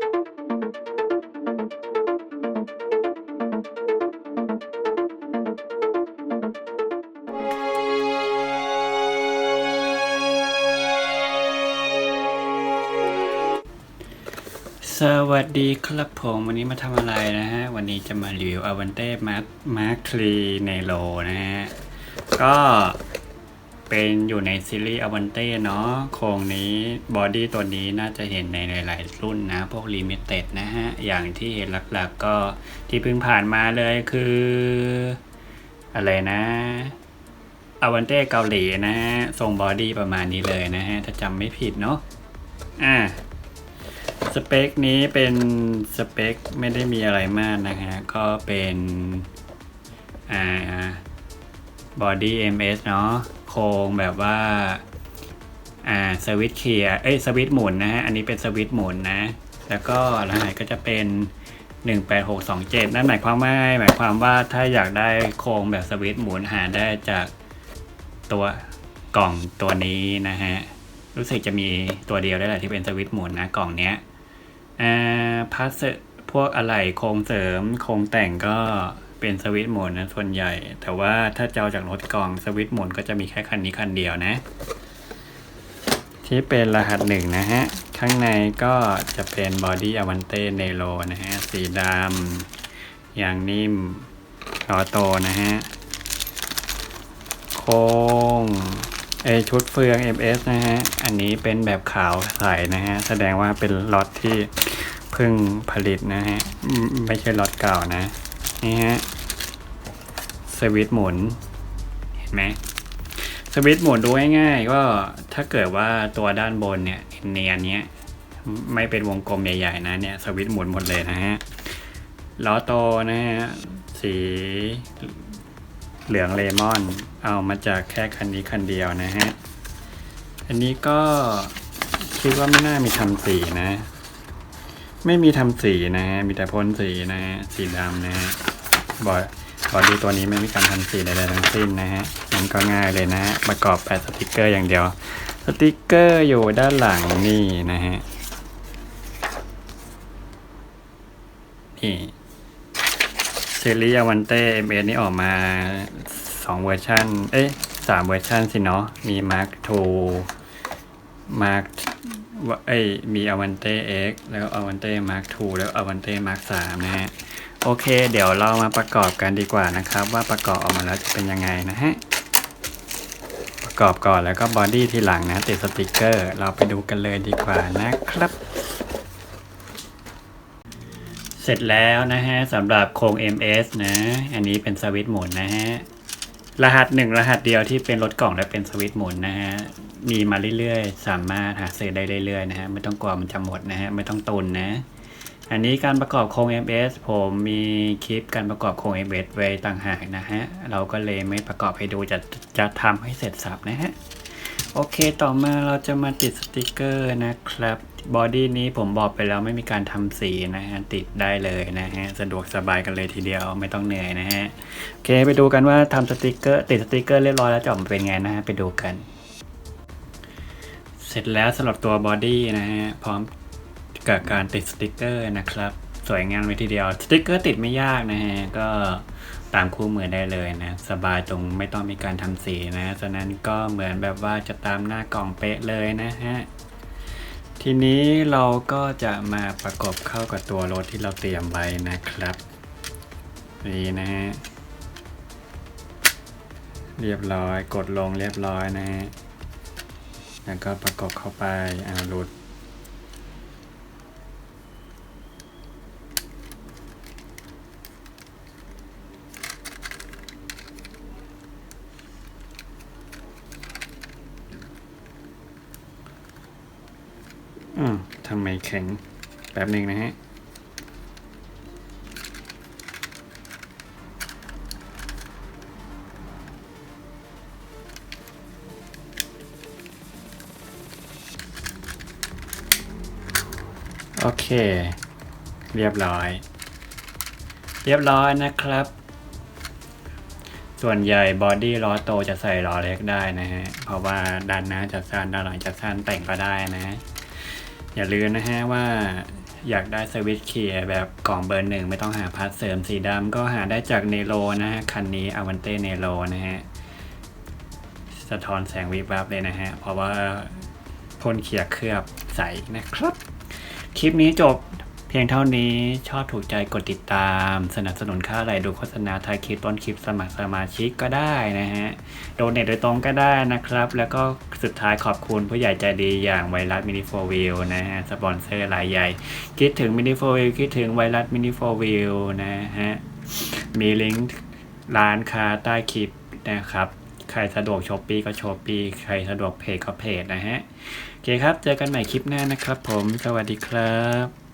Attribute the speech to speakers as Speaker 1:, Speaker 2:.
Speaker 1: สวัสดีครับผมวันนี้มาทำอะไรนะฮะ วันนี้จะมารีวิว a v a n t e Mark Mark 3 Nero นะฮะ ก็ เป็นอยู่ในซีรีส์ a v a n t e เนาะโครงนี้บอดี้ตัวนี้น่าจะเห็นในหลาย ๆ รุ่นนะ พวก Limited นะฮะ อย่างที่เห็นหลัก ๆ ก็ที่เพิ่งผ่านมาเลยคือ อะไรนะ a v a n t e เกาหลีนะฮะ ทรงบอดี้ประมาณนี้เลยนะฮะ ถ้าจำไม่ผิดเนาะอ่าสเปคนี้เป็นสเปคไม่ได้มีอะไรมากนะฮะ ก็เป็นอ่าบอดี้ MS เนาะ รงแบบว่าอ่าสวิตเคลียเอ้ยสวิตหมุนนะฮะอันนี้เป็นสวิตหมุนนะ แล้วก็รหัสก็จะเป็น 18627 นั่นหมายความว่าหมายความว่าถ้าอยากได้โครงแบบสวิตหมุนหาได้จากตัวกล่องตัวนี้นะฮะ รู้สึกจะมีตัวเดียวได้แหละที่เป็นสวิตหมุนนะกล่องเนี้ยอ่าพาสพวกอะไหล่โครงเสริมโครงแต่งก็ เป็นสวิตช์หมุนนะส่วนใหญ่ แต่ว่าถ้าเจะเอาจากรถกล่องสวิตช์หมุนก็จะมีแค่คันนี้คันเดียวนะ ที่เป็นรหัสหนึ่งนะฮะ ข้างในก็จะเป็นบอดี้อวันเต้เนโรนะฮะ สีดำอย่างนิ่มออโตนะฮะ โครงเอชุดเฟือง MS นะฮะ อันนี้เป็นแบบขาวใสนะฮะ แสดงว่าเป็นล็อตที่เพิ่งผลิตนะฮะ ไม่ใช่ล็อตเก่านะ นี่ฮะสวิตหมุน เห็นไหมสวิตหมุนดูง่ายๆก็ถ้าเกิดว่าตัวด้านบนเนี่ยเนียนเนี้ยไม่เป็นวงกลมใหญ่ๆนะเนี่ยสวิตหมุนหมดเลยนะฮะล้อโตนะฮะสีเหลืองเลมอน เอามาจากแค่คันนี้คันเดียวนะฮะ อันนี้ก็คิดว่าไม่น่ามีทำสีนะ ไม่มีทำสีนะฮะ มีแต่พ่นสีนะฮะ สีดำนะฮะบอดบอดี้ตัวนี้ไม่มีการทำสีใดๆทั้งสิ้นนะฮะมันก็ง่ายเลยนะฮะ ประกอบแปะสติกเกอร์อย่างเดียว สติกเกอร์อยู่ด้านหลังนี่นะฮะ นี่ซีรีส์อวันเต้เอ็มเนี่ออกมาสองเวอร์ชันเอ๊ะสามเวอร์ชันสิเนาะ มี Mark 2 Mark เอ้ยมีอวันเต้ X แล้วอวันเต้ Mark 2แล้วอวันเต้ Mark 3นะฮะ โอเค เดี๋ยวเรามาประกอบกันดีกว่านะครับ ว่าประกอบออกมาแล้วจะเป็นยังไงนะฮะ ประกอบก่อนแล้วก็บอดี้ที่หลังนะติดสติกเกอร์ เราไปดูกันเลยดีกว่านะครับเสร็จแล้วนะฮะสำหรับโครง MS นะ อันนี้เป็นสวิตช์หมุนนะฮะ รหัสหนึ่งรหัสเดียวที่เป็นรถกล่องและเป็นสวิตช์หมุนนะฮะ มีมาเรื่อยๆ สามารถหาซื้อได้เรื่อยๆนะฮะ ไม่ต้องกลัวมันจะหมดนะฮะ ไม่ต้องตุนนะ อันนี้การประกอบโครง MS ผมมีคลิปการประกอบโครง MS ไว้ต่างหากนะฮะ เราก็เลยไม่ประกอบให้ดูจะจะทำให้เสร็จสับนะฮะ โอเคต่อมาเราจะมาติดสติกเกอร์นะครับ บอดี้นี้ผมบอกไปแล้วไม่มีการทำสีนะฮะ ติดได้เลยนะฮะ สะดวกสบายกันเลยทีเดียวไม่ต้องเหนื่อยนะฮะ โอเคไปดูกันว่าทำสติกเกอร์ติดสติกเกอร์เรียบร้อยแล้วจะออกมาเป็นไงนะฮะ ไปดูกัน เสร็จแล้วสำหรับตัวบอดี้นะฮะ พร้อมกับการติดสติกเกอร์นะครับสวยงามเลยทีเดียวสติกเกอร์ติดไม่ยากนะฮะ ก็ตามคู่มือได้เลยนะ สบายตรงไม่ต้องมีการทำสีนะ ฉะนั้นก็เหมือนแบบว่าจะตามหน้ากล่องเป๊ะเลยนะฮะ ทีนี้เราก็จะมาประกอบเข้ากับตัวรถที่เราเตรียมไว้นะครับ นี่นะฮะ เรียบร้อย กดลงเรียบร้อยนะฮะ แล้วก็ประกอบเข้าไปอ่าหลุด อืม ทำไมแข็งแป๊บหนึ่งนะฮะโอเค เรียบร้อย เรียบร้อยนะครับ ส่วนใหญ่บอดี้ล้อโตจะใส่ล้อเล็กได้นะฮะ เพราะว่าด้านหน้าจะสั้นด้านหลังจะสั้นแต่งก็ได้นะ อย่าลืมนะฮะว่าอยากได้สวิตช์เคลียร์แบบกล่องเบอร์หนึ่งไม่ต้องหาพาร์ทเสริมสีดำก็หาได้จากเนโรนะฮะ คันนี้อวันเต้เนโรนะฮะ สะท้อนแสงวิบวับเลยนะฮะ เพราะว่าพ่นเขียร์เคลือบใสนะครับ คลิปนี้จบ เพียงเท่านี้ชอบถูกใจกดติดตาม สนับสนุนค่าอะไรดูโฆษณาทายคลิปต้นคลิปสมัครสมาชิกก็ได้นะฮะโดเนทโดยตรงก็ได้นะครับ แล้วก็สุดท้ายขอบคุณผู้ใหญ่ใจดีอย่างไวรัสมินิโฟวิลนะฮะสปอนเซอร์รายใหญ่ คิดถึงมินิโฟวิลคิดถึงไวรัสมินิโฟวิลนะฮะมีลิงก์ร้านค้าใต้คลิปนะครับใครสะดวกช้อปปีก็ช้อปปีใครสะดวกเพจก็เพจนะฮะโอเคครับ เจอกันใหม่คลิปหน้านะครับผม สวัสดีครับ